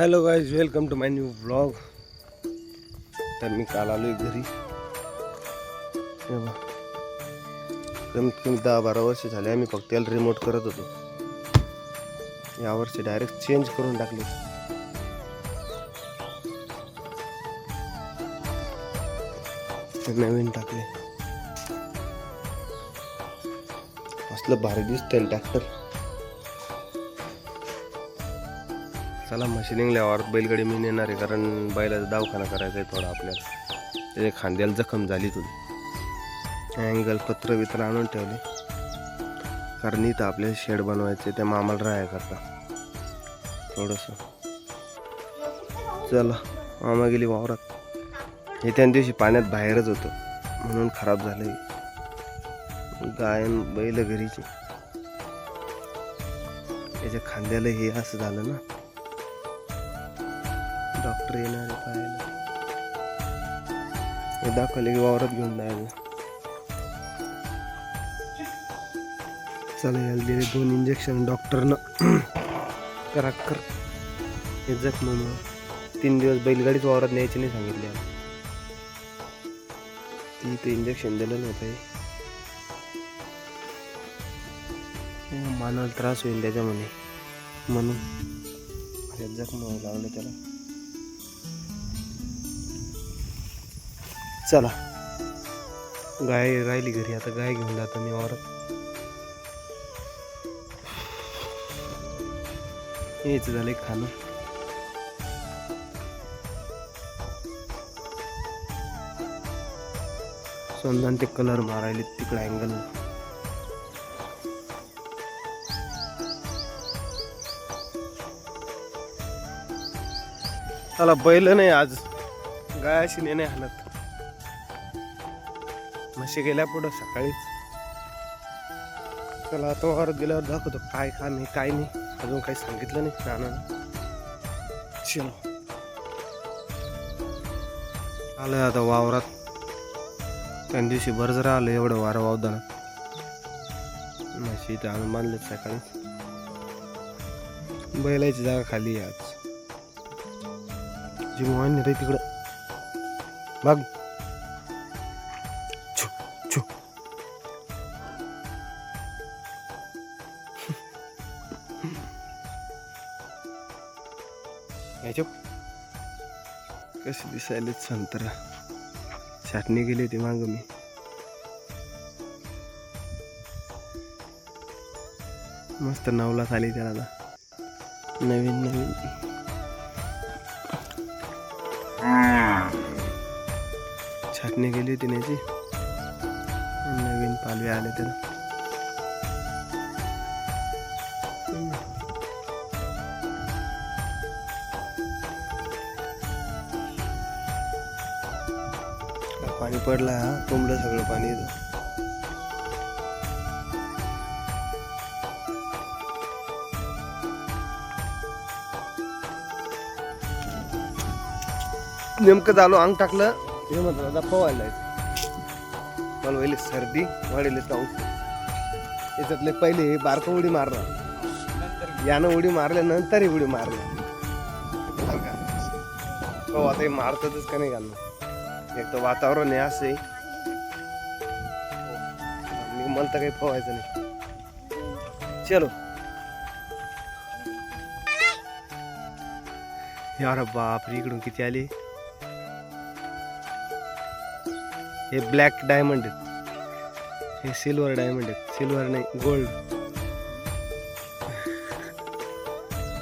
Hello guys welcome to my new blog तर मी काल आलो आहे घरी कमीत कमी दहा बारा वर्ष झाले आम्ही फक्त याला रिमोट करत होतो. यावर्षी डायरेक्ट चेंज करून टाकले. नवीन टाकले. असलं भारी दिसतंय ट्रॅक्टर चला मशिनिंग निघल्यावर बैलगाडी मी नेणार आहे कारण बैलाचा दवाखाना करायचा आहे थोडा आपल्याला. त्याच्या खांद्याला जखम झाली तुझी अँगल पत्र बित्र आणून ठेवले. कारण इथं आपल्याला शेड बनवायचे त्या मामाला राहाय करता. थोडंसं. चला मामा गेली वावरात. हे त्या दिवशी पाण्यात बाहेरच होतं. म्हणून खराब झालं गायन बैल घरीचे. त्याच्या खांद्याला हे असं झालं ना. डॉक्टर येणार आहे पाहायला. हे दाखवले की वावरात घेऊन जायला. चला याला दिले दोन इंजेक्शन डॉक्टरनं करा कर. हे जखमामुळं तीन दिवस बैलगाडीच वावरात न्यायची नाही सांगितले ती ते इंजेक्शन दिलं नव्हतं हे मानाला त्रास होईल त्याच्यामुळे म्हणून. हे जखम लागलं त्याला. चला. गाय राहिली घरी आता गाय घेऊन जातो मी वावरात. हेच झालं खाणं. समजा ते कलर मारायले तिकडं अँगल चला बैल नाही आज. गायाशी नाही हालत म्हशी गेल्या पुढं सकाळीच. चला आता वावरात गेल्यावर दाखवतो काय काम आहे काय नाही. अजून काही सांगितलं नाही नाना चलो. आलं आता वावरात. त्या दिवशी बरं जरा आलं एवढं वारं वावदाना. म्हशी इथं आणून बांधले सकाळी बैलायची जागा खाली आहे आज. मोहन रे तिकडं. बघ याच्या कसे दिसायलेत संत्रा. छाटणी गेली होती मागं मी. मस्त नवला खाली त्याला नवीन नवीन. छाटणी गेली होती त्याची नवीन पालवी आले त्याला पाणी पडला हा तुंबलं सगळं पाणी येतं. नेमकं झालो अंग टाकलं हे म्हणतो आता पवायला मला पहिले सर्दी वाढेल पाऊस याच्यातले पहिले हे बारकं उडी मारला यानं उडी मारल्यानंतर ही उडी मारणार. हो आता हे मारतातच का नाही घालणार. एक तर वातावरण आहे असं आहे. मी मला तर काही पोहायचं नाही. चलो. यार बाप इकडून किती आली? हे ब्लॅक डायमंड आहेत. हे सिल्वर डायमंड आहेत. सिल्वर नाही गोल्ड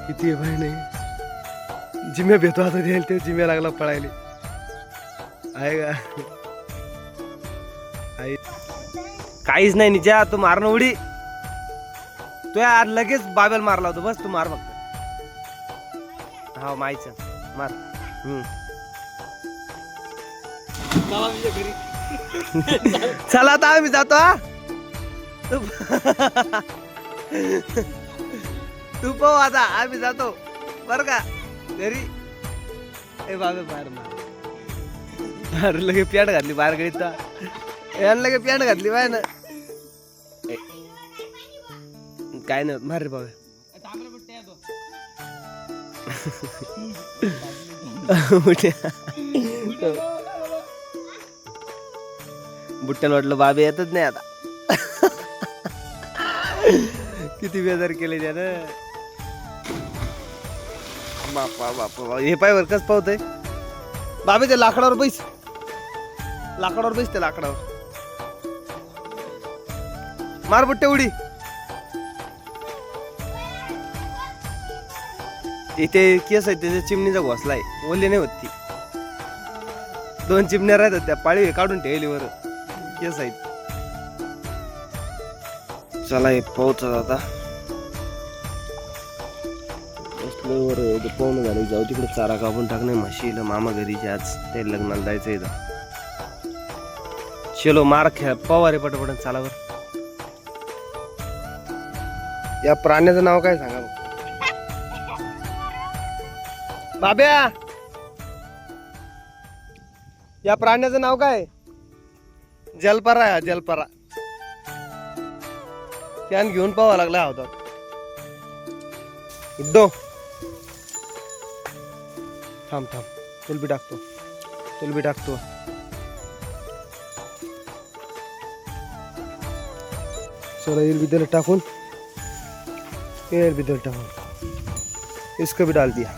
किती आहे भाई नाही. जिम्या भेटतो आता ते जिम्या लागला पळायला. आहे का? काहीच नाही निच्या तू मारणं उडी. तू यार लगेच बाबेल मारला होता बस तू मार फक्त. हा मायचं मार. चला आता आम्ही जातो हा. तू पाहू आता आम्ही जातो. बर का? घरी. ए बाबे मार मार. अरे लगे पॅन्ट घातली बाहेर गडीत यानं लगे पॅन्ट घातली बाय ना. काय नाही मार रे बाबा. बुट्ट्याला वाटलं बाबे येतच नाही आता. किती बेजार केले त्यानं. बापा बापा हे पाय वर कस पावतय? बाबे ते लाकडावर बैस. लाकडावर बसते लाकडावर. मार तेवढी उडी. इथे केस आहे त्याच्या चिमणीचा घोसला आहे. ओले नाही होत ती. दोन चिमण्या राहतात त्या पाळी काढून ठेवली वर. केस आहेत. चला हे पोहोचत आता. बसलो वर पाहुणं झालं जाऊ तिकडे चारा कापून टाकणे म्हशीला मामा घरीचे आज ते लग्नाला जायचं इथं. शेलो मार खेळ पवारे पटपट चालावर. या प्राण्याचं नाव काय सांगा बाब्या! या प्राण्याचं नाव काय? जलपरा हा, जलपरा. त्यान घेऊन पावा लागला होता उड्डो थांब थांब. तुलबी टाकतो. तुलबी टाकतो. चला येईल भी टाकून. येईल भी टाकून. इसको भी डाल दिया.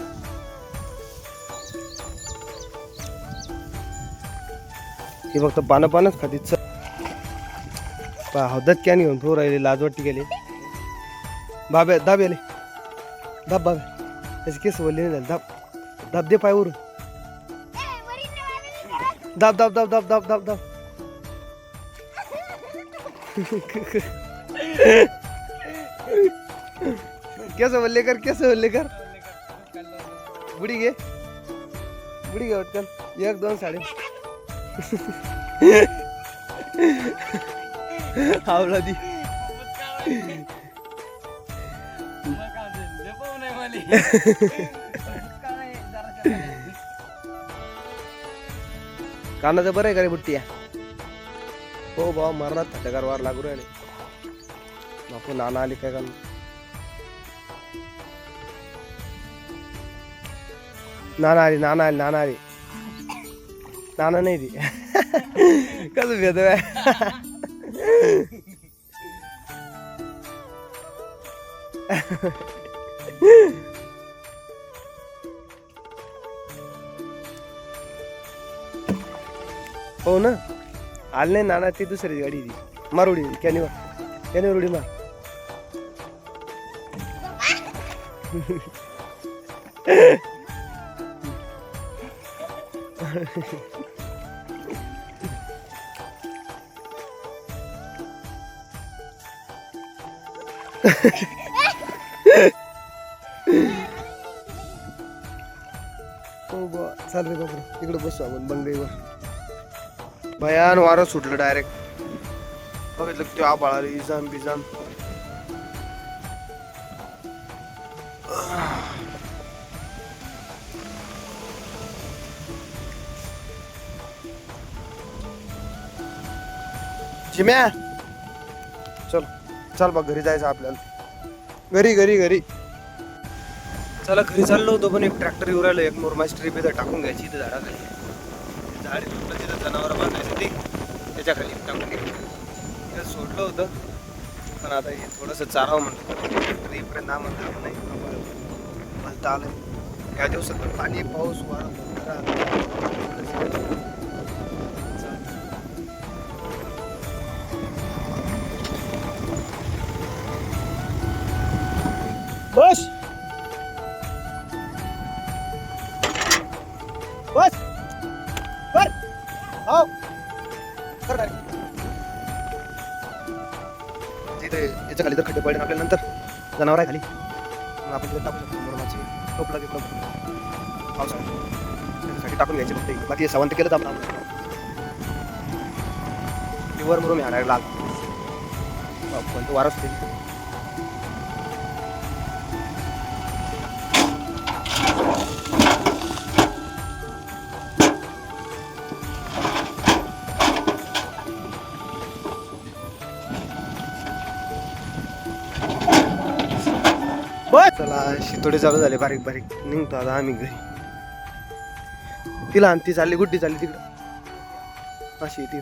हे फक्त पानं पानच खाती पा हौदात कॅन घेऊन फिरू राहिले लाजवाटी गेले. बाबे दाब आले दाब बाबे त्याचे केस वळले नाही झाले. दाब दाब दे पाय वरून. दाब दाब दाब दाब दाब दाब दाब. केस वल्ले कर केस वल्ले कर बुडी घे. बुडी घे पटकन. एक दोन साडे. आवला दी कानाचं बरं आहे का रे बुट्टी? हो भाऊ मारणार थटकार वार लागू राहिले. नको नाना आली काय का नाना आली नाना आली नाना आली. नाना नाही ती. कसं भेद हो ना? आले नाही नाना ती दुसरी गाडी ती. मार उडी कॅनिवर कॅनीवर उडी मार. हो बा चाल रे बाबा इकडे बसू आपण बंगईवर भयान वारं सुटलं डायरेक्ट बघितलं तो आबाळा आली इजान बिजाम चिम्या. चल चल बघ घरी जायचं आपल्याला. घरी घरी घरी. चला घरी चाललो होतो पण एक ट्रॅक्टर येऊ राहिलं एक मुरमाची ट्रिप इथं टाकून घ्यायची इथं झाडाखाली. झाड तुटलं तिथं जनावर बांधायचं ते त्याच्याखाली टाकून घ्यायची. सोडलं होतं पण आता हे थोडंसं चारावं म्हणलं. ट्रिपपर्यंत ना म्हणलं आपण नाही म्हणता आलं या दिवसात पण पाणी पाऊस वारा बस. बस. बर हो कर direct. तिथे याच्या खाली जर खड्डे पडले ना आपल्या नंतर जनावर आहे खाली. मग आपण तिथे टाकू शकतो मुरमाचे. टोपला गिपला पावसाळ्यात त्याच्यासाठी टाकून घ्यायचे फक्त बाकी सवंत केलं तर आपण आपण वर मुरुम हाणायला लाल पण तो वारच थोडे चालू झाले बारीक बारीक. निघतो आता आम्ही घरी. तिला आणि ती चालली गुड्डी चालली तिकडं. अशी ती.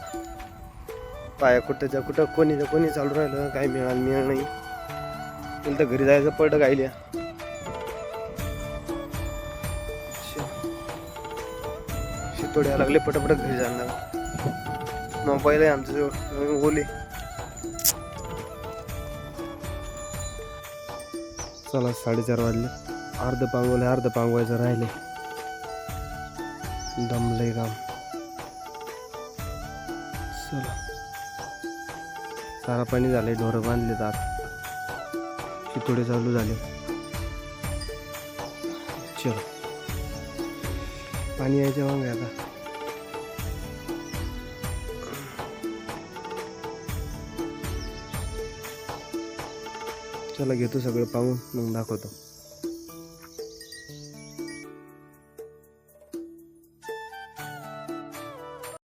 पाया कुठं जा कुठं कोणी कोणी चालू राहिलं काही मिळालं मिळालं नाही. तिला तर घरी जायचं पडत गायल्या शितोड्या लागले पटापट घरी जाणार मोबाईल आहे आमच्याजवळ ओले. चला साडेचार वाजले. अर्ध पांगवले अर्ध पांगवायचं राहिले. दमले काम. चला. सारा पाणी झाले ढोरं बांधले आत. चितोडे चालू झाले. चल. पाणी यायच्या मग आता. चला घेतो सगळं पाहून मग दाखवतो.